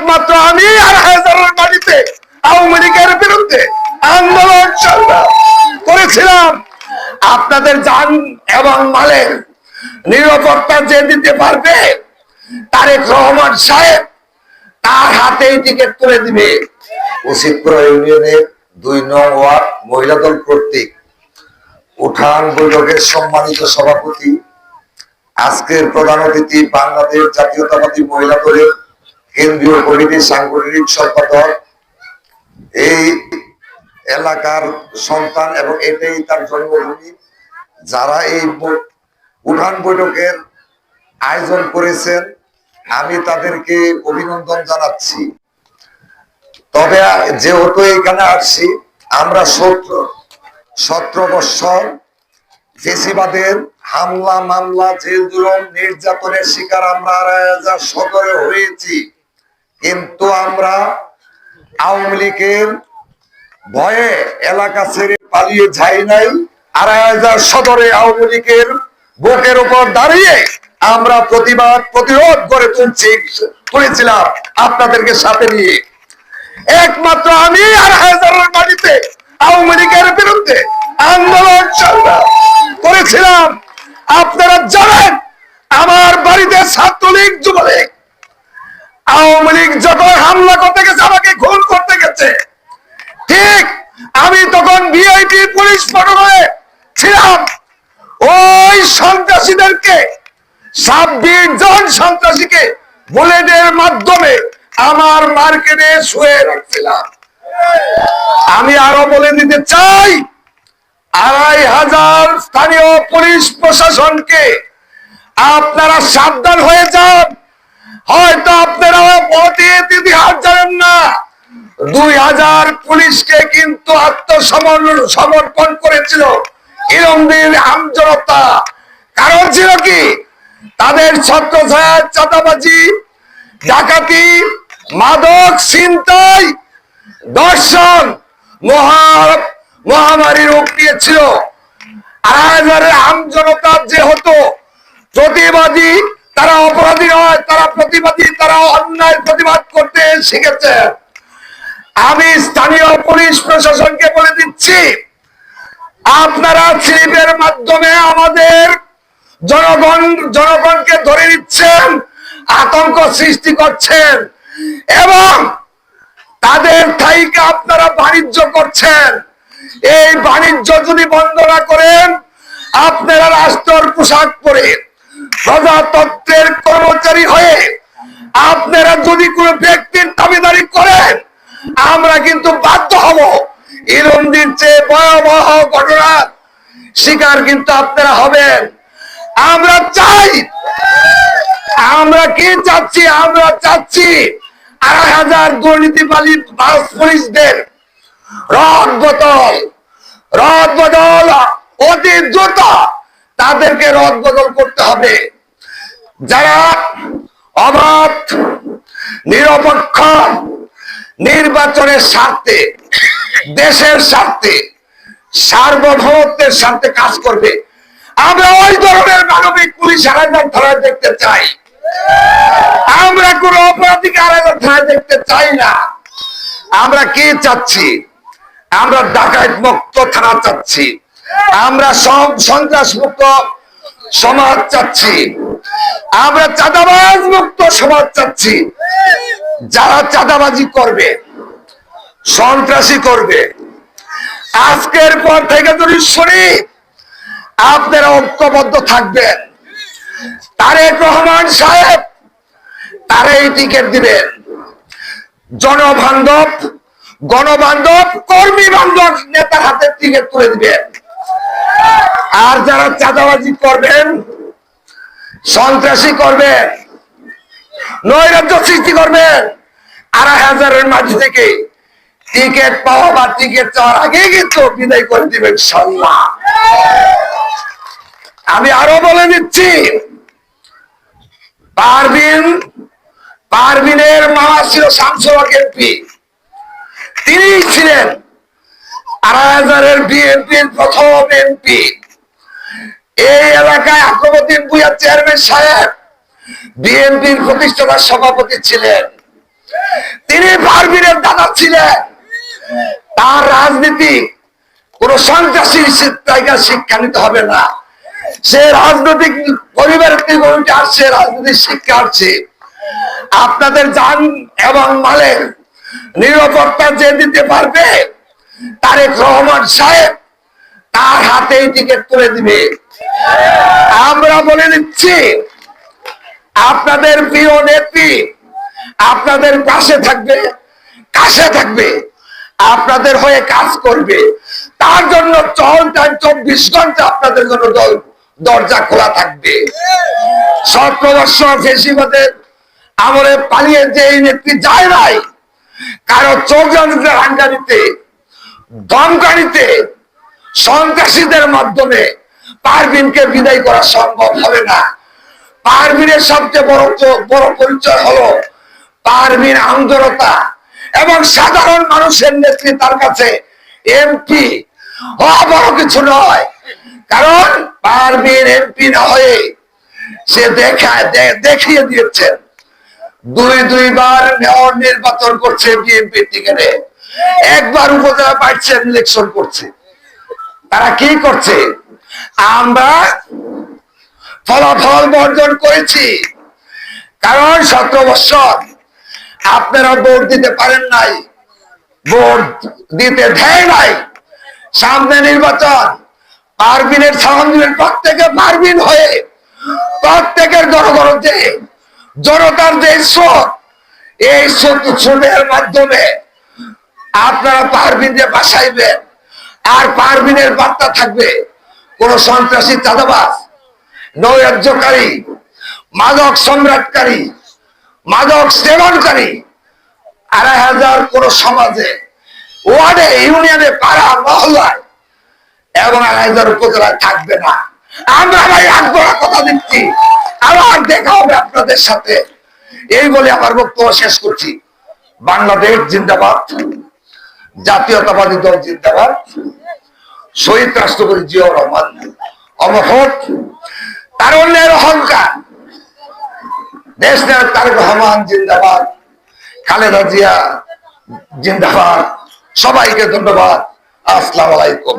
একমাত্র আমি আর হাজারের বাড়িতে আওয়ামী লীগের বিরুদ্ধে আন্দোলন করেছিলাম। আপনাদের যান এবং মালের নিরাপত্তা যে দিতে পারবে, তারেক রহমান সাহেব তার হাতেই টিকিট তুলে দিবে। উচিতপুর ইউনিয়নের দুই নং ওয়ার্ড মহিলা দল কর্তৃক উঠান বৈঠকের সম্মানিত সভাপতি, আজকের প্রধান অতিথি বাংলাদেশ জাতীয়তাবাদী মহিলা দলের কেন্দ্রীয় কমিটির সাংগঠনিক সম্পাদক এই এলাকার সন্তান এবং এটাই তার জন্মভূমি। যারা এই উঠান বৈঠকের আয়োজন করেছেন, আমি তাদেরকে অভিনন্দন জানাচ্ছি। তবে যেহেতু এখানে আসছি, আমরা সত্র, সতেরো বৎসর ফেসিবাদের হামলা, মামলা, জেল জুলম, নির্যাতনের শিকার আমরা সদরে হয়েছি। কিন্তু আমরা আওয়ামী লীগের ভয়ে এলাকা ছেড়ে পালিয়ে যাই নাই। আড়াই হাজার সদরে আওয়ামী লীগের বুকের উপর দাঁড়িয়ে আমরা প্রতিবাদ, প্রতিরোধ করে তুলছি, তুলেছিলাম আপনাদেরকে সাথে নিয়ে। একমাত্র আমি আর বাড়িতে আওয়ামী লীগের বিরুদ্ধে আন্দোলন করেছিলাম। আপনারা জানেন, আমার বাড়িতে ছাত্রলীগ, যুবলীগ আওয়ামী লীগ যখন হামলা করতে গেছে, আমাকে খুন করতে গেছে। ঠিক, আমি তখন ভিআইপি পুলিশ পটলে ছিলাম। ওই সন্ত্রাসীদেরকে, ছাব্বিশ জন সন্ত্রাসীকে বুলেটের মাধ্যমে আমার মার্কেটে শুয়ে রাখছিলাম। আমি আরও বলে দিতে চাই, আড়াই হাজার স্থানীয় পুলিশ প্রশাসনকে আপনারা সাবধান হয়ে যান। হয়তো আপনারা অতীত ইতিহাস জানেন না। দুই হাজার পুলিশকে কিন্তু আত্মসমর্পণ সমর্পণ করেছিল ইরমদিন আমজনতা কারণ ছিল কি? তাদের ছত্র ছায়ার চাঁদাবাজি, ডাকাতি, মাদক, ছিনতাই দর্শন মহা মহামারী রূপ নিয়েছিল। আড়াই আমজনতা যে হতো প্রতিবাদী তারা অপরাধী নয়, তারা প্রতিবাদী, তারা অন্যায় প্রতিবাদ করতে শিখেছে। আমি স্থানীয় পুলিশ প্রশাসনকে বলে দিচ্ছি, আপনারা স্লিপের মাধ্যমে আমাদের জনগণ, জনগণকে ধরে নিচ্ছেন, আতঙ্ক সৃষ্টি করছেন, এবং তাদের থাইকে আপনারা বাণিজ্য করছেন। এই বাণিজ্য যদি বন্ধ না করেন, আপনারা রাষ্ট্রের পোশাক পরে প্রজাতন্ত্রের কর্মচারী হয়ে আপনারা যদি কোনো ব্যক্তির দাবিদারি করেন, আমরা কিন্তু বাধ্য হব। ইরন্দির চেয়ে ভয়াবহ ঘটনার শিকার কিন্তু আপনারা হবেন। আমরা চাই, আমরা কি চাচ্ছি? আমরা চাচ্ছি আড়াই হাজার দুর্নীতিবালী ভারত পুলিশদের রদ বদল। রদ বদল অতি দ্রুত। তাদেরকে রদ বদল করতে হবে। যারা অবাধ, নিরপেক্ষ নির্বাচনের স্বার্থে, দেশের স্বার্থে, সার্বভৌমত্বের স্বার্থে কাজ করবে আমরা ওই ধরনের মানবিক পুলিশ আলাদা ধরা দেখতে চাই। আমরা কোন অপরাধীকে আলাদা থানায় দেখতে চাই না। আমরা কি চাচ্ছি? আমরা ডাকাত মুক্ত থানা চাচ্ছি। আমরা সন্ত্রাস মুক্ত সমাজ চাচ্ছি। আমরা চাঁদাবাজ মুক্ত সমাজ চাচ্ছি। যারা চাঁদাবাজি করবে, সন্ত্রাসী করবে, আজকের পর থেকে যদি শুনি, আপনারা ঐক্যবদ্ধ থাকবেন। তারেক রহমান সাহেব তারাই টিকিট দিবেন। জনবান্ধব, গণবান্ধব, কর্মী বান্ধব নেতার হাতে টিকিট তুলে দিবেন। আর যারা চাঁদাবাজি করবেন, সন্ত্রাসী করবেন, নৈরাজ্য সৃষ্টি করবেন, আড়াই হাজারের মাঝে থেকে টিকিট পাওয়া বা টিকিট চাওয়ার আগে কিন্তু বিদায় করে দিবেন সাল্লাহ আমি আরও বলে দিচ্ছি পারবিন পারবিনের মামা ছিল শামসুল এমপি। তিনি ছিলেন আড়াই হাজারের বিএনপির প্রথম এমপি। এই এলাকায় আক্রমতিন ভুইয়া চেয়ারম্যান সাহেব, বিএনপির প্রতিষ্ঠাতা সভাপতি ছিলেন। তিনি পারবীরের দাদা ছিলেন। তার রাজনীতি কোন সন্ত্রাসী শিক্ষা নিতে হবে না। সে রাজনৈতিক পরিবারের থেকে উঠে রাজনৈতিক শিক্ষা আসছে আপনাদের যান এবং মালের নিরাপত্তা যে দিতে পারবে, তারেক রহমান সাহেব তার হাতেই টিকিট তুলে দিবে। আমরা বলে দিচ্ছি, আপনাদের প্রিয় নেত্রী আপনাদের পাশে থাকবে, কাছে থাকবে, আপনাদের হয়ে কাজ করবে। তার জন্য চব্বিশ ঘণ্টা আপনাদের জন্য দর- দরজা খোলা থাকবে। আমলে পালিয়ে যে এই নেত্রী যায় নাই, কারও চৌজানিতে হাঙ্গারিতে দমকানিতে সন্ত্রাসীদের মাধ্যমে পারবিনকে বিদায় করা সম্ভব হবে না। পারবিনের সবচেয়ে বড় বড় পরিচয় হলো পারবিন আন্দোলতা এবং সাধারণ মানুষের নেত্রী তার কাছে এমপি হওয়া বড় কিছু নয়। কারণ পারবিন এমপি না হয়ে সে দেখায় দেখিয়ে দিয়েছেন। দুই, দুইবার মেয়র নির্বাচন করছে বিএনপি টিকেটে একবার উপজেলা পাচ্ছেন ইলেকশন করছে। তারা কি করছে? আমরা ফলাফল বর্জন করেছি। কারণ সতেরো বছর আপনারা ভোট দিতে পারেন নাই, ভোট দিতে দেয় নাই। সামনে নির্বাচন পারবিনের দিবেন প্রত্যেকে পারবিন হয়ে প্রত্যেকের জনগণতে জনতার যে স্রোত, এই স্রোত স্রোতের মাধ্যমে আপনারা পারবিন যে বাসাইবেন আর পারবিনের বার্তা থাকবে। কোন সন্ত্রাসী চাঁদাবাজ, নৈরাজ্যকারী, মাদক সম্রাটকারী, মাদক সেবনকারী, আড়াই হাজার কোন সমাজে, ওয়ার্ডে, ইউনিয়নে, পাড়া, মহল্লায় এবং আড়াই হাজার উপজেলায় থাকবে না। আমরা ভাই আকবরা কথা দিচ্ছি। আবার দেখা হবে আপনাদের সাথে। এই বলে আমার বক্তব্য শেষ করছি। বাংলাদেশ জিন্দাবাদ। জাতীয়তাবাদী দল জিন্দাবাদ। শহীদ রাষ্ট্রপতি জিয়াউর রহমান অমশোদ তার অন্যের অহংকার। দেশ নেতা তারেক রহমান জিন্দাবাদ, খালেদা জিয়া জিন্দাবাদ। সবাইকে ধন্যবাদ। আসসালামু আলাইকুম।